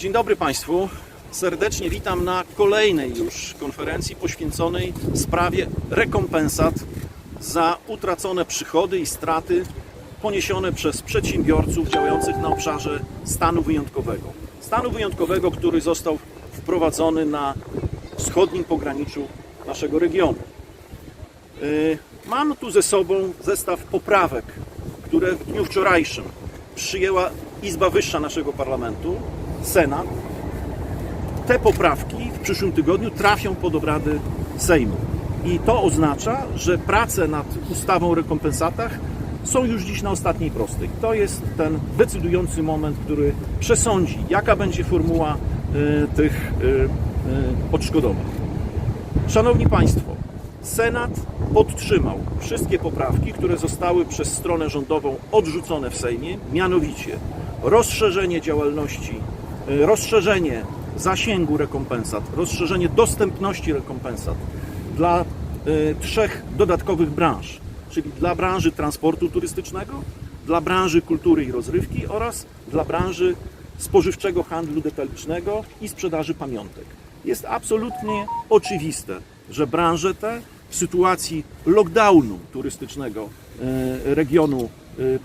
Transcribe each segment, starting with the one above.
Dzień dobry Państwu. Serdecznie witam na kolejnej już konferencji poświęconej sprawie rekompensat za utracone przychody i straty poniesione przez przedsiębiorców działających na obszarze stanu wyjątkowego. Stanu wyjątkowego, który został wprowadzony na wschodnim pograniczu naszego regionu. Yy, Mam tu ze sobą zestaw poprawek, które w dniu wczorajszym przyjęła Izba Wyższa naszego parlamentu, Senat. Te poprawki w przyszłym tygodniu trafią pod obrady Sejmu. I to oznacza, że prace nad ustawą o rekompensatach są już dziś na ostatniej prostej. To jest ten decydujący moment, który przesądzi, jaka będzie formuła y, tych y, y, odszkodowań. Szanowni Państwo, Senat podtrzymał wszystkie poprawki, które zostały przez stronę rządową odrzucone w Sejmie, mianowicie rozszerzenie działalności, rozszerzenie zasięgu rekompensat, rozszerzenie dostępności rekompensat dla y, trzech dodatkowych branż, czyli dla branży transportu turystycznego, dla branży kultury i rozrywki oraz dla branży spożywczego handlu detalicznego i sprzedaży pamiątek. Jest absolutnie oczywiste, że branże te w sytuacji lockdownu turystycznego e, regionu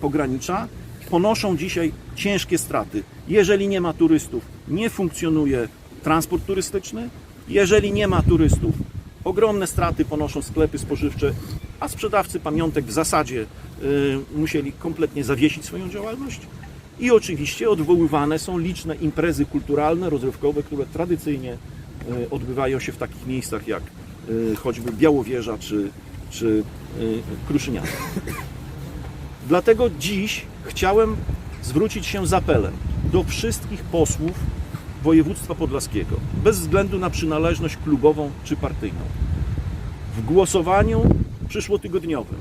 pogranicza ponoszą dzisiaj ciężkie straty. Jeżeli nie ma turystów, nie funkcjonuje transport turystyczny. Jeżeli nie ma turystów, ogromne straty ponoszą sklepy spożywcze, a sprzedawcy pamiątek w zasadzie e, musieli kompletnie zawiesić swoją działalność. I oczywiście odwoływane są liczne imprezy kulturalne, rozrywkowe, które tradycyjnie e, odbywają się w takich miejscach jak e, choćby Białowieża czy, czy Kruszyniana. Dlatego dziś chciałem zwrócić się z apelem do wszystkich posłów województwa podlaskiego, bez względu na przynależność klubową czy partyjną. W głosowaniu przyszłotygodniowym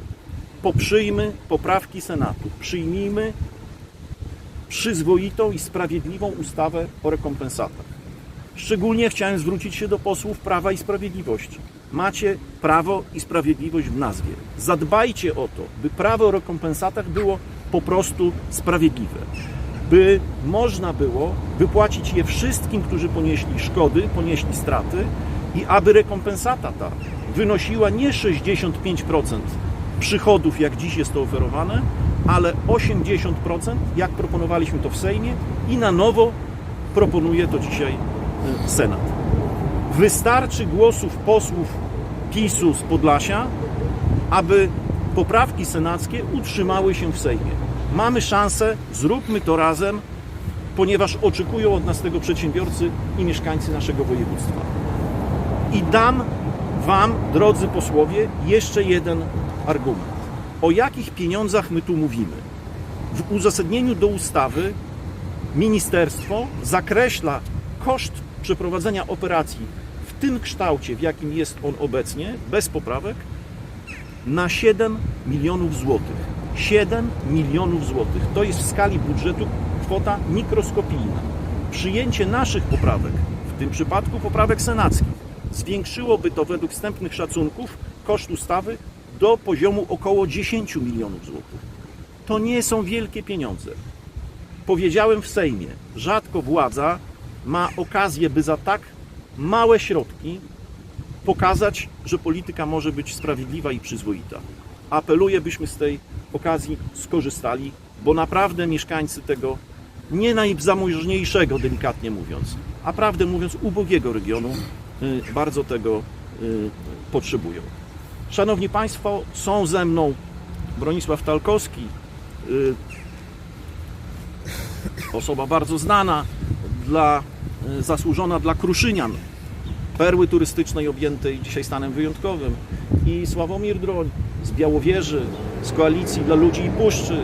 poprzyjmy poprawki Senatu, przyjmijmy przyzwoitą i sprawiedliwą ustawę o rekompensatach. Szczególnie chciałem zwrócić się do posłów Prawa i Sprawiedliwości. Macie prawo i sprawiedliwość w nazwie. Zadbajcie o to, by prawo o rekompensatach było po prostu sprawiedliwe. By można było wypłacić je wszystkim, którzy ponieśli szkody, ponieśli straty i aby rekompensata ta wynosiła nie 65% przychodów, jak dziś jest to oferowane, ale 80%, jak proponowaliśmy to w Sejmie i na nowo proponuje to dzisiaj y, Senat. Wystarczy głosów posłów PiSu z Podlasia, aby poprawki senackie utrzymały się w Sejmie. Mamy szansę, zróbmy to razem, ponieważ oczekują od nas tego przedsiębiorcy i mieszkańcy naszego województwa. I dam Wam, drodzy posłowie, jeszcze jeden argument. O jakich pieniądzach my tu mówimy? W uzasadnieniu do ustawy ministerstwo zakreśla koszt przeprowadzenia operacji w tym kształcie, w jakim jest on obecnie, bez poprawek, na 7 milionów złotych. 7 milionów złotych. To jest w skali budżetu kwota mikroskopijna. Przyjęcie naszych poprawek, w tym przypadku poprawek senackich, zwiększyłoby to według wstępnych szacunków koszt ustawy do poziomu około 10 milionów złotych. To nie są wielkie pieniądze. Powiedziałem w Sejmie, rzadko władza ma okazję, by za tak małe środki pokazać, że polityka może być sprawiedliwa i przyzwoita. Apeluję, byśmy z tej okazji skorzystali, bo naprawdę mieszkańcy tego nie najzamożniejszego, delikatnie mówiąc, a prawdę mówiąc, ubogiego regionu y, bardzo tego y, potrzebują. Szanowni Państwo, są ze mną Bronisław Talkowski, y, osoba bardzo znana, dla, zasłużona dla Kruszynian, perły turystycznej objętej dzisiaj stanem wyjątkowym i Sławomir Droń z Białowieży, z Koalicji dla Ludzi i Puszczy.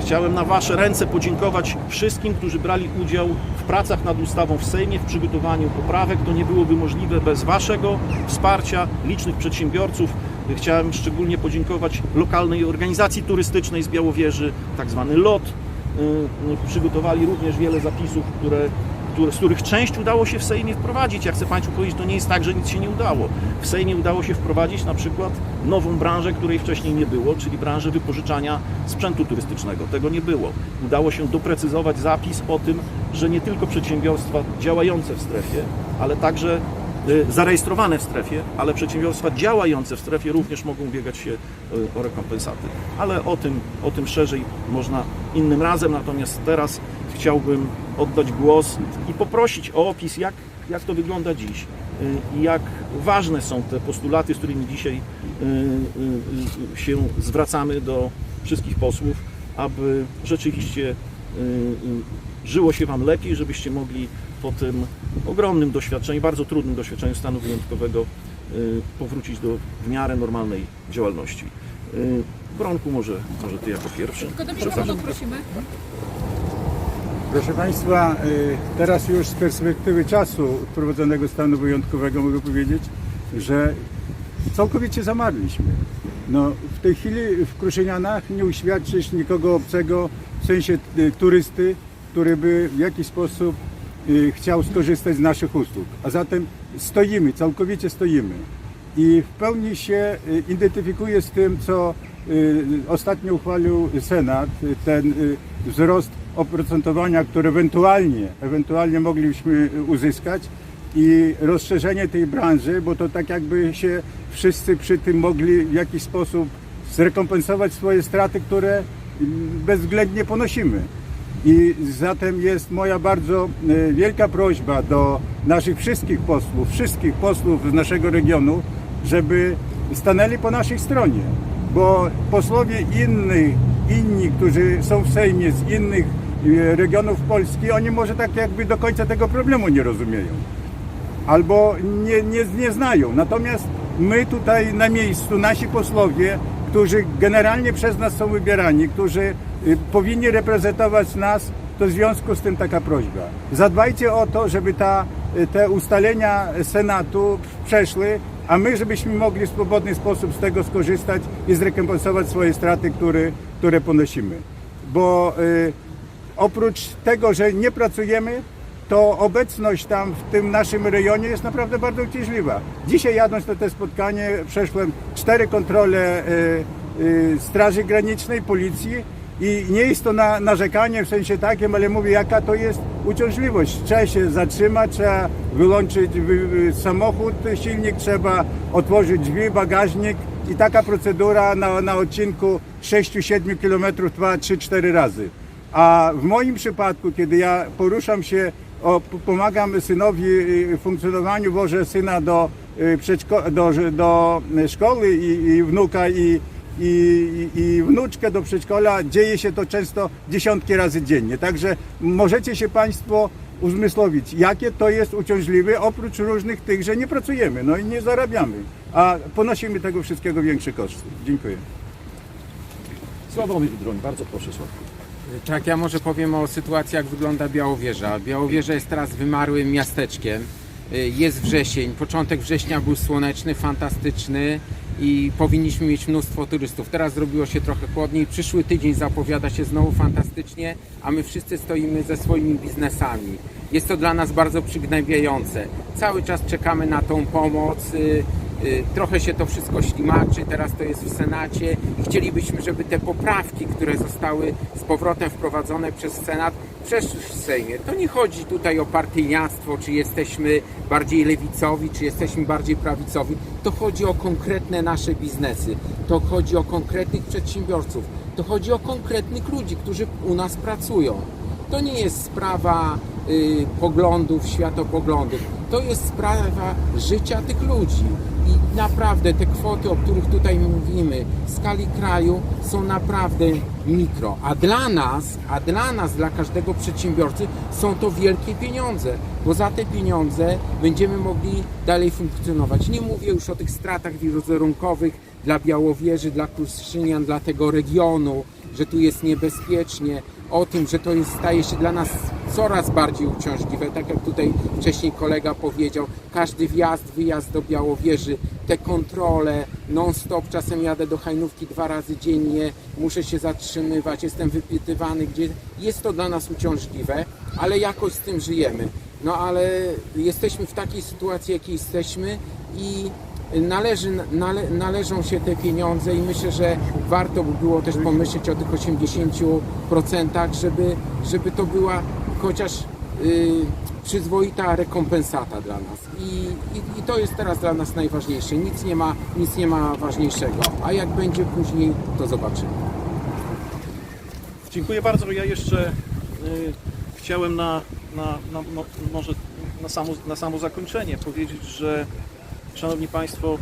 Chciałem na Wasze ręce podziękować wszystkim, którzy brali udział w pracach nad ustawą w Sejmie, w przygotowaniu poprawek. To nie byłoby możliwe bez Waszego wsparcia, licznych przedsiębiorców. Chciałem szczególnie podziękować lokalnej organizacji turystycznej z Białowieży, tak zwany LOT. Y, y, Przygotowali również wiele zapisów, które z których część udało się w Sejmie wprowadzić. Ja chcę Państwu powiedzieć, to nie jest tak, że nic się nie udało. W Sejmie udało się wprowadzić na przykład nową branżę, której wcześniej nie było, czyli branżę wypożyczania sprzętu turystycznego. Tego nie było. Udało się doprecyzować zapis o tym, że nie tylko przedsiębiorstwa działające w strefie, ale także y, zarejestrowane w strefie, ale przedsiębiorstwa działające w strefie również mogą ubiegać się y, o rekompensaty. Ale o tym, o tym szerzej można innym razem, natomiast teraz chciałbym oddać głos i poprosić o opis, jak, jak to wygląda dziś y, i jak ważne są te postulaty, z którymi dzisiaj y, y, się zwracamy do wszystkich posłów, aby rzeczywiście żyło się Wam lepiej, żebyście mogli po tym ogromnym doświadczeniu, bardzo trudnym doświadczeniu stanu wyjątkowego powrócić do w miarę normalnej działalności. Bronku, może, może Ty jako pierwszy. Tylko do mikrofonu prosimy. Proszę Państwa, y, teraz już z perspektywy czasu wprowadzonego stanu wyjątkowego mogę powiedzieć, że całkowicie zamarliśmy. No, w tej chwili w Kruszynianach nie uświadczysz nikogo obcego, w sensie y, turysty, który by w jakiś sposób y, chciał skorzystać z naszych usług. A zatem stoimy, całkowicie stoimy. I w pełni się identyfikuję z tym, co ostatnio uchwalił Senat, ten wzrost oprocentowania, który ewentualnie, ewentualnie moglibyśmy uzyskać i rozszerzenie tej branży, bo to tak jakby się wszyscy przy tym mogli w jakiś sposób zrekompensować swoje straty, które bezwzględnie ponosimy. I zatem jest moja bardzo e, wielka prośba do naszych wszystkich posłów, wszystkich posłów z naszego regionu, żeby stanęli po naszej stronie, bo posłowie innych, inni, którzy są w Sejmie z innych regionów Polski, oni może tak jakby do końca tego problemu nie rozumieją albo nie, nie, nie znają. Natomiast my tutaj na miejscu, nasi posłowie, którzy generalnie przez nas są wybierani, którzy y, powinni reprezentować nas, to w związku z tym taka prośba. Zadbajcie o to, żeby ta, y, te ustalenia Senatu przeszły, a my, żebyśmy mogli w swobodny sposób z tego skorzystać i zrekompensować swoje straty, które, które ponosimy. Bo y, oprócz tego, że nie pracujemy, to obecność tam w tym naszym rejonie jest naprawdę bardzo uciążliwa. Dzisiaj jadąc na to spotkanie przeszłem cztery kontrole y, y, Straży Granicznej, Policji i nie jest to na, narzekanie w sensie takim, ale mówię jaka to jest uciążliwość. Trzeba się zatrzymać, trzeba wyłączyć wy, wy, samochód, silnik, trzeba otworzyć drzwi, bagażnik i taka procedura na, na odcinku 6-7 km trwa 3-4 razy. A w moim przypadku, kiedy ja poruszam się, pomagam synowi y, w funkcjonowaniu, wożę syna do, y, do, do szkoły i, i wnuka i, i, i wnuczkę do przedszkola, dzieje się to często dziesiątki razy dziennie. Także możecie się Państwo uzmysłowić, jakie to jest uciążliwe, oprócz różnych tych, że nie pracujemy, no i nie zarabiamy, a ponosimy tego wszystkiego większe koszty. Dziękuję. Sławomir Droń, bardzo proszę Sławku. Tak, ja może powiem o sytuacji, jak wygląda Białowieża. Białowieża jest teraz wymarłym miasteczkiem. Y, Jest wrzesień, początek września był słoneczny, fantastyczny i powinniśmy mieć mnóstwo turystów. Teraz zrobiło się trochę chłodniej, przyszły tydzień zapowiada się znowu fantastycznie, a my wszyscy stoimy ze swoimi biznesami. Jest to dla nas bardzo przygnębiające. Cały czas czekamy na tą pomoc. Y, Trochę się to wszystko ślimaczy, teraz to jest w Senacie i chcielibyśmy, żeby te poprawki, które zostały z powrotem wprowadzone przez Senat, przeszły w Sejmie. To nie chodzi tutaj o partyjniactwo, czy jesteśmy bardziej lewicowi, czy jesteśmy bardziej prawicowi. To chodzi o konkretne nasze biznesy, to chodzi o konkretnych przedsiębiorców, to chodzi o konkretnych ludzi, którzy u nas pracują. To nie jest sprawa poglądów, światopoglądów. To jest sprawa życia tych ludzi. I naprawdę te kwoty, o których tutaj mówimy, w skali kraju są naprawdę mikro. A dla nas, a dla nas, dla każdego przedsiębiorcy są to wielkie pieniądze, bo za te pieniądze będziemy mogli dalej funkcjonować. Nie mówię już o tych stratach wizerunkowych dla Białowieży, dla Kruszynian, dla tego regionu, że tu jest niebezpiecznie, o tym, że to jest, staje się dla nas coraz bardziej uciążliwe. Tak jak tutaj wcześniej kolega powiedział, każdy wjazd, wyjazd do Białowieży, te kontrole, non-stop, czasem jadę do Hajnówki dwa razy dziennie, muszę się zatrzymywać, jestem wypytywany, gdzie jest to dla nas uciążliwe, ale jakoś z tym żyjemy. No ale jesteśmy w takiej sytuacji, jakiej jesteśmy i należy, nale, należą się te pieniądze i myślę, że warto by było też pomyśleć o tych 80%, żeby, żeby to była chociaż y, przyzwoita rekompensata dla nas. I, i, I to jest teraz dla nas najważniejsze. Nic nie, ma, nic nie ma ważniejszego. A jak będzie później, to zobaczymy. Dziękuję bardzo. Ja jeszcze y, chciałem na, na, na, może na, samo, na samo zakończenie powiedzieć, że Szanowni Państwo,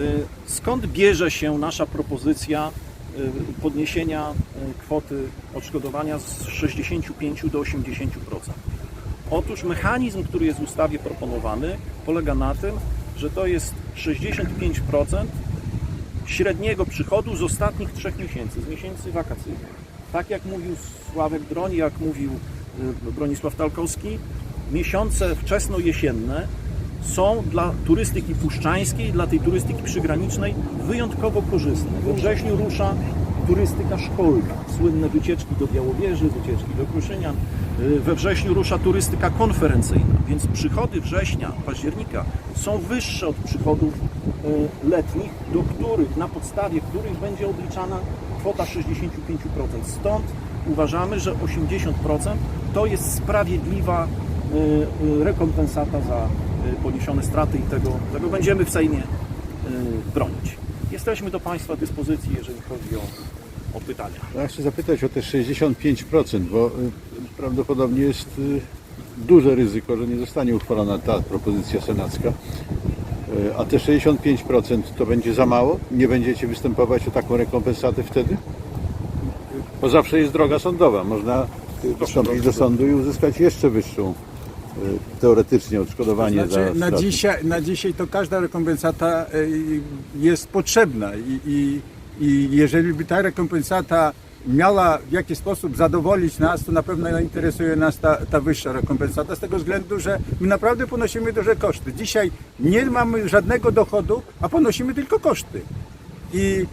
y, skąd bierze się nasza propozycja y, podniesienia y, kwoty odszkodowania z 65 do 80%? Otóż mechanizm, który jest w ustawie proponowany, polega na tym, że to jest 65% średniego przychodu z ostatnich trzech miesięcy, z miesięcy wakacyjnych. Tak jak mówił Sławek Droń, jak mówił Bronisław Talkowski, miesiące wczesno-jesienne są dla turystyki puszczańskiej, dla tej turystyki przygranicznej wyjątkowo korzystne. We wrześniu rusza turystyka szkolna, słynne wycieczki do Białowieży, wycieczki do Kruszynian. Y, We wrześniu rusza turystyka konferencyjna, więc przychody września, października są wyższe od przychodów y, letnich, do których, na podstawie których będzie obliczana kwota 65%. Stąd uważamy, że 80% to jest sprawiedliwa y, rekompensata za poniesione straty i tego, tego będziemy w Sejmie y, bronić. Jesteśmy do Państwa dyspozycji, jeżeli chodzi o, o pytania. Ja chcę zapytać o te 65%, bo y, prawdopodobnie jest y, duże ryzyko, że nie zostanie uchwalona ta propozycja senacka. Y, A te 65% to będzie za mało? Nie będziecie występować o taką rekompensatę wtedy? Bo zawsze jest droga sądowa. Można y, wystąpić do sądu i uzyskać jeszcze wyższą y, teoretycznie odszkodowanie Znaczy, za na, dzisiaj, na dzisiaj to każda rekompensata y, jest potrzebna i, i, i jeżeli by ta rekompensata miała w jakiś sposób zadowolić nas, to na pewno interesuje nas ta, ta wyższa rekompensata z tego względu, że my naprawdę ponosimy duże koszty. Dzisiaj nie mamy żadnego dochodu, a ponosimy tylko koszty. I,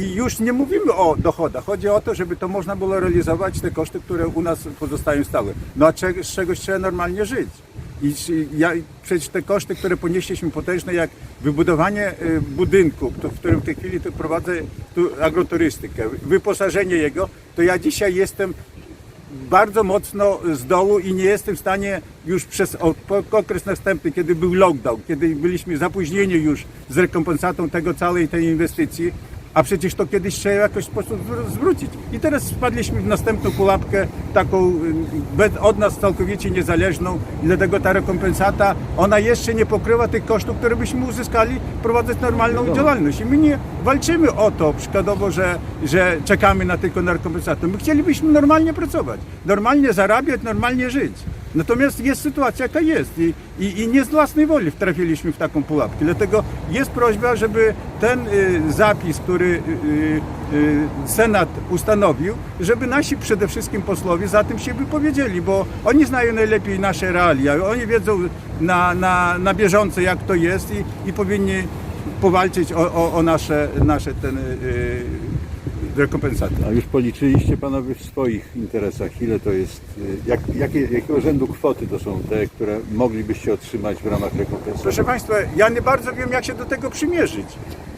I już nie mówimy o dochodach. Chodzi o to, żeby to można było realizować te koszty, które u nas pozostają stałe. No a z czegoś trzeba normalnie żyć. I ja, przecież te koszty, które ponieśliśmy potężne, jak wybudowanie y, budynku, w którym w tej chwili tu prowadzę tu agroturystykę, wyposażenie jego, to ja dzisiaj jestem bardzo mocno z dołu i nie jestem w stanie już przez okres następny, kiedy był lockdown, kiedy byliśmy zapóźnieni już z rekompensatą tego całej tej inwestycji, a przecież to kiedyś trzeba jakoś sposób zwr- zwrócić. I teraz wpadliśmy w następną pułapkę, taką y, bez- od nas całkowicie niezależną i dlatego ta rekompensata, ona jeszcze nie pokrywa tych kosztów, które byśmy uzyskali prowadząc normalną działalność. I my nie walczymy o to przykładowo, że, że czekamy na tylko na rekompensatę. My chcielibyśmy normalnie pracować, normalnie zarabiać, normalnie żyć. Natomiast jest sytuacja, jaka jest i, i, i nie z własnej woli trafiliśmy w taką pułapkę. Dlatego jest prośba, żeby ten y, zapis, który y, y, y, Senat ustanowił, żeby nasi przede wszystkim posłowie za tym się wypowiedzieli, bo oni znają najlepiej nasze realia, oni wiedzą na, na, na bieżąco jak to jest i, i powinni powalczyć o, o, o nasze, nasze ten, y, rekompensaty. A już policzyliście panowie w swoich interesach, ile to jest, y, jak, jakie, jakiego rzędu kwoty to są te, które moglibyście otrzymać w ramach rekompensaty? Proszę Państwa, ja nie bardzo wiem, jak się do tego przymierzyć.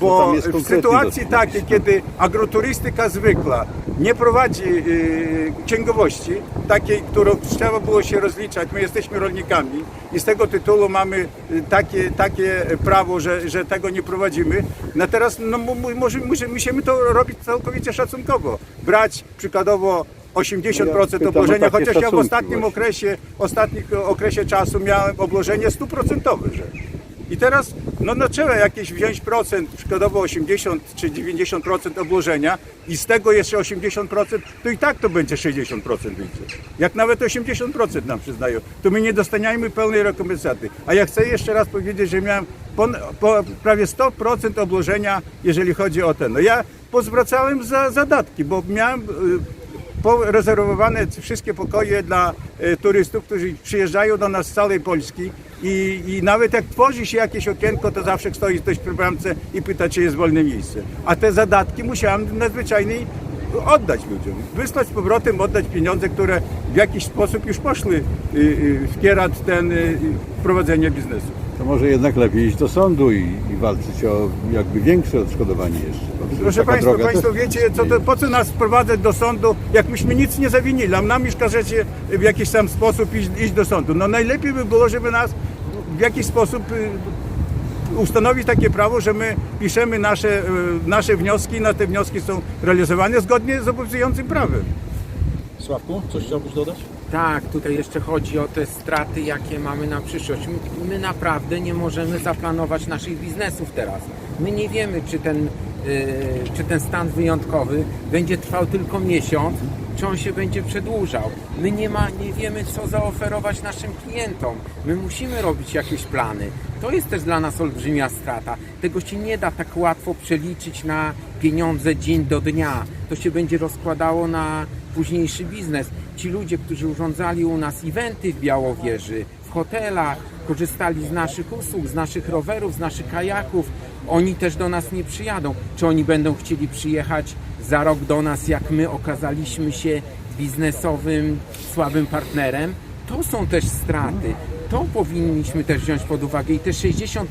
Bo w sytuacji takiej, kiedy agroturystyka zwykła nie prowadzi yy, księgowości, takiej, którą trzeba było się rozliczać, my jesteśmy rolnikami i z tego tytułu mamy y, takie, takie prawo, że, że tego nie prowadzimy. No teraz no, może, musi- musimy to robić całkowicie szacunkowo. Brać przykładowo 80% No ja obłożenia, chociaż ja w ostatnim właśnie. okresie, ostatnim okresie czasu miałem obłożenie 100%. Że. I teraz no, no trzeba jakieś wziąć procent, przykładowo 80 czy 90% obłożenia i z tego jeszcze 80%, to i tak to będzie 60% wyjdzie. Jak nawet 80% nam przyznają, to my nie dostaniemy pełnej rekompensaty. A ja chcę jeszcze raz powiedzieć, że miałem pon, po, prawie 100% obłożenia, jeżeli chodzi o ten. No ja pozwracałem za zadatki, bo miałem y, porezerwowane wszystkie pokoje dla e, turystów, którzy przyjeżdżają do nas z całej Polski i, i nawet jak tworzy się jakieś okienko, to zawsze stoi ktoś przy bramce i pyta, czy jest wolne miejsce. A te zadatki musiałem nadzwyczajnej oddać ludziom. Wysłać z powrotem, oddać pieniądze, które w jakiś sposób już poszły y, y, w kierat ten y, prowadzenie biznesu. To może jednak lepiej iść do sądu i, i walczyć o jakby większe odszkodowanie jeszcze. Proszę Państwa, droga Państwo też wiecie, co to, po co nas wprowadzać do sądu, jak myśmy nic nie zawinili, a nam już każecie w jakiś sam sposób iść, iść do sądu. No najlepiej by było, żeby nas w jakiś sposób y, ustanowić takie prawo, że my piszemy nasze, y, nasze wnioski, na te wnioski są realizowane zgodnie z obowiązującym prawem. Sławku, coś chciałbyś dodać? Tak, tutaj jeszcze chodzi o te straty, jakie mamy na przyszłość. My, my naprawdę nie możemy zaplanować naszych biznesów teraz. My nie wiemy, czy ten, yy, czy ten stan wyjątkowy będzie trwał tylko miesiąc, czy on się będzie przedłużał. My nie, ma, nie wiemy, co zaoferować naszym klientom. My musimy robić jakieś plany. To jest też dla nas olbrzymia strata. Tego się nie da tak łatwo przeliczyć na pieniądze dzień do dnia. To się będzie rozkładało na późniejszy biznes. Ci ludzie, którzy urządzali u nas eventy w Białowieży, w hotelach, korzystali z naszych usług, z naszych rowerów, z naszych kajaków, oni też do nas nie przyjadą. Czy oni będą chcieli przyjechać za rok do nas, jak my okazaliśmy się biznesowym słabym partnerem? To są też straty. To powinniśmy też wziąć pod uwagę i te 60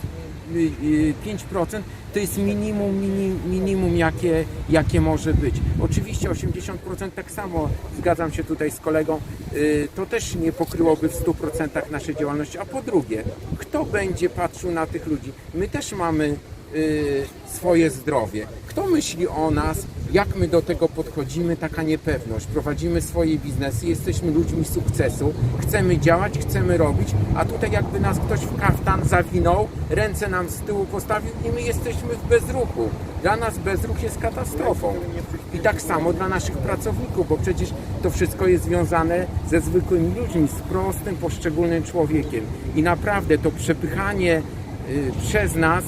5% to jest minimum, minim, minimum jakie, jakie może być. Oczywiście 80% tak samo, zgadzam się tutaj z kolegą, y, to też nie pokryłoby w 100% naszej działalności. A po drugie, kto będzie patrzył na tych ludzi? My też mamy y, swoje zdrowie. Kto myśli o nas, jak my do tego podchodzimy, taka niepewność. Prowadzimy swoje biznesy, jesteśmy ludźmi sukcesu, chcemy działać, chcemy robić, a tutaj jakby nas ktoś w kaftan zawinął, ręce nam z tyłu postawił i my jesteśmy w bezruchu. Dla nas bezruch jest katastrofą. I tak samo dla naszych pracowników, bo przecież to wszystko jest związane ze zwykłymi ludźmi, z prostym, poszczególnym człowiekiem. I naprawdę to przepychanie y, przez nas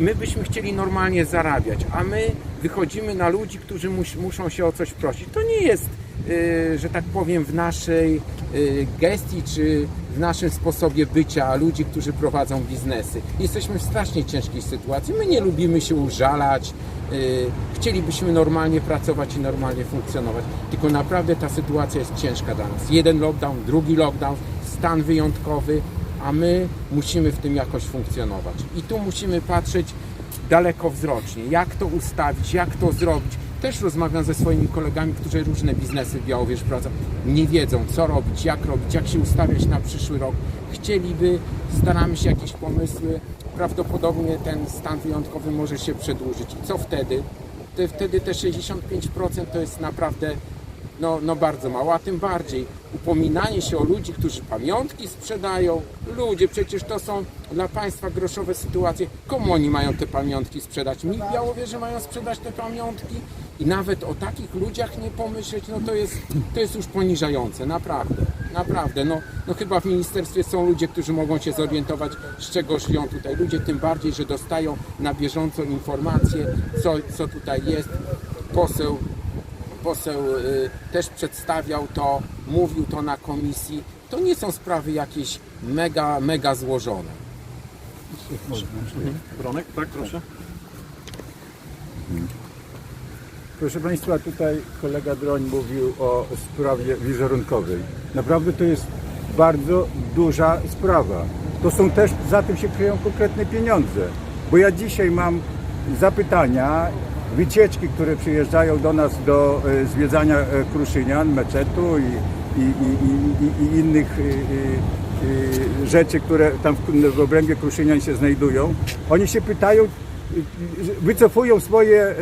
my byśmy chcieli normalnie zarabiać, a my wychodzimy na ludzi, którzy mus, muszą się o coś prosić. To nie jest, y, że tak powiem, w naszej y, gestii czy w naszym sposobie bycia ludzi, którzy prowadzą biznesy. Jesteśmy w strasznie ciężkiej sytuacji. My nie lubimy się użalać. y, Chcielibyśmy normalnie pracować i normalnie funkcjonować. Tylko naprawdę ta sytuacja jest ciężka dla nas. Jeden lockdown, drugi lockdown, stan wyjątkowy, a my musimy w tym jakoś funkcjonować. I tu musimy patrzeć dalekowzrocznie, jak to ustawić, jak to zrobić. Też rozmawiam ze swoimi kolegami, którzy różne biznesy w Białowieży prowadzą. Nie wiedzą, co robić, jak robić, jak się ustawiać na przyszły rok. Chcieliby, staramy się jakieś pomysły. Prawdopodobnie ten stan wyjątkowy może się przedłużyć. I co wtedy? Te, wtedy te 65% to jest naprawdę no, no bardzo mało, a tym bardziej upominanie się o ludzi, którzy pamiątki sprzedają. Ludzie, przecież to są dla państwa groszowe sytuacje. Komu oni mają te pamiątki sprzedać? Mi Białowieży mają sprzedać te pamiątki? I nawet o takich ludziach nie pomyśleć, no to jest, to jest już poniżające, naprawdę. Naprawdę, no, no chyba w ministerstwie są ludzie, którzy mogą się zorientować, z czego żyją tutaj ludzie, tym bardziej, że dostają na bieżąco informacje, co, co tutaj jest. Poseł poseł y, też przedstawiał to, mówił to na komisji. To nie są sprawy jakieś mega, mega złożone. Bronek, tak, proszę. Proszę Państwa, tutaj kolega Droń mówił o sprawie wizerunkowej. Naprawdę to jest bardzo duża sprawa. To są też, za tym się kryją konkretne pieniądze. Bo ja dzisiaj mam zapytania, wycieczki, które przyjeżdżają do nas do e, zwiedzania e, Kruszynian, meczetu i, i, i, i, i innych e, rzeczy, które tam w, w obrębie Kruszynian się znajdują. Oni się pytają, wycofują swoje e,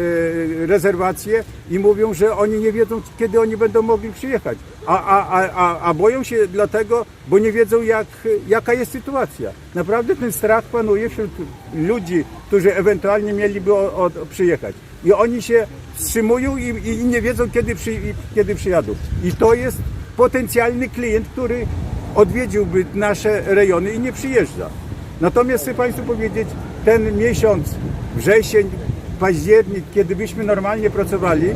rezerwacje i mówią, że oni nie wiedzą, kiedy oni będą mogli przyjechać. A, a, a, a, boją się dlatego, bo nie wiedzą, jak, jaka jest sytuacja. Naprawdę ten strach panuje wśród ludzi, którzy ewentualnie mieliby o, o, przyjechać. I oni się wstrzymują i, i nie wiedzą, kiedy, przy, kiedy przyjadą. I to jest potencjalny klient, który odwiedziłby nasze rejony i nie przyjeżdża. Natomiast chcę Państwu powiedzieć, ten miesiąc, wrzesień, październik, kiedy byśmy normalnie pracowali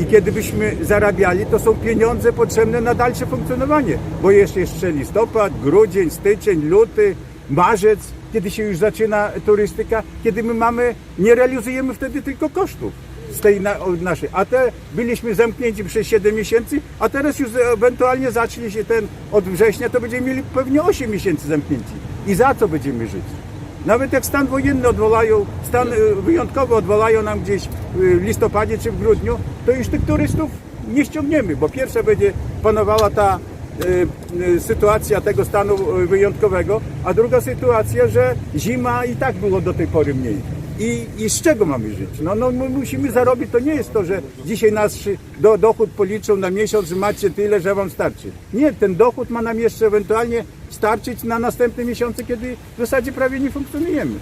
i kiedy byśmy zarabiali, to są pieniądze potrzebne na dalsze funkcjonowanie, bo jeszcze jeszcze listopad, grudzień, styczeń, luty, marzec, kiedy się już zaczyna turystyka, kiedy my mamy, nie realizujemy wtedy tylko kosztów. z tej na, naszej. A te byliśmy zamknięci przez 7 miesięcy, a teraz już ewentualnie zacznie się ten od września, to będziemy mieli pewnie 8 miesięcy zamknięci. I za co będziemy żyć? Nawet jak stan wojenny odwolają, stan y, wyjątkowy odwolają nam gdzieś y, w listopadzie czy w grudniu, to już tych turystów nie ściągniemy, bo pierwsza będzie panowała ta y, sytuacja tego stanu wyjątkowego, a druga sytuacja, że zima i tak było do tej pory mniej. I, i z czego mamy żyć? No, no my musimy zarobić, to nie jest to, że dzisiaj nasz do, dochód policzą na miesiąc, że macie tyle, że wam starczy. Nie, ten dochód ma nam jeszcze ewentualnie starczyć na następne miesiące, kiedy w zasadzie prawie nie funkcjonujemy.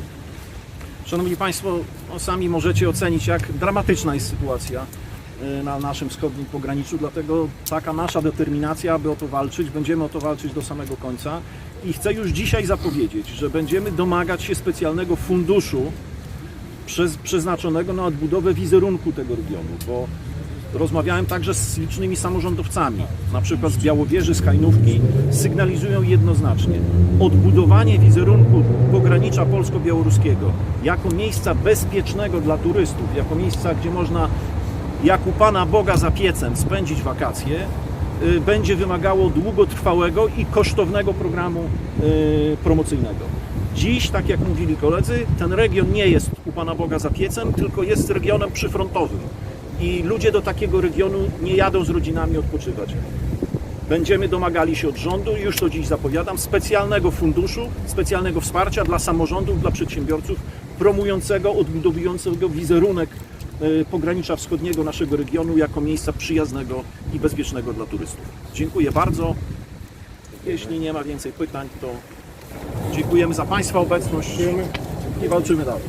Szanowni Państwo, sami możecie ocenić, jak dramatyczna jest sytuacja y, na naszym wschodnim pograniczu, dlatego taka nasza determinacja, aby o to walczyć, będziemy o to walczyć do samego końca i chcę już dzisiaj zapowiedzieć, że będziemy domagać się specjalnego funduszu przeznaczonego na odbudowę wizerunku tego regionu, bo rozmawiałem także z licznymi samorządowcami, na przykład z Białowieży, z Hajnówki, sygnalizują jednoznacznie odbudowanie wizerunku pogranicza polsko-białoruskiego jako miejsca bezpiecznego dla turystów, jako miejsca, gdzie można jak u Pana Boga za piecem spędzić wakacje, y, będzie wymagało długotrwałego i kosztownego programu y, promocyjnego. Dziś, tak jak mówili koledzy, ten region nie jest u Pana Boga za piecem, tylko jest regionem przyfrontowym. I ludzie do takiego regionu nie jadą z rodzinami odpoczywać. Będziemy domagali się od rządu, już to dziś zapowiadam, specjalnego funduszu, specjalnego wsparcia dla samorządów, dla przedsiębiorców, promującego, odbudowującego wizerunek e, pogranicza wschodniego naszego regionu jako miejsca przyjaznego i bezpiecznego dla turystów. Dziękuję bardzo. Jeśli nie ma więcej pytań, to dziękujemy za Państwa obecność i walczymy dalej.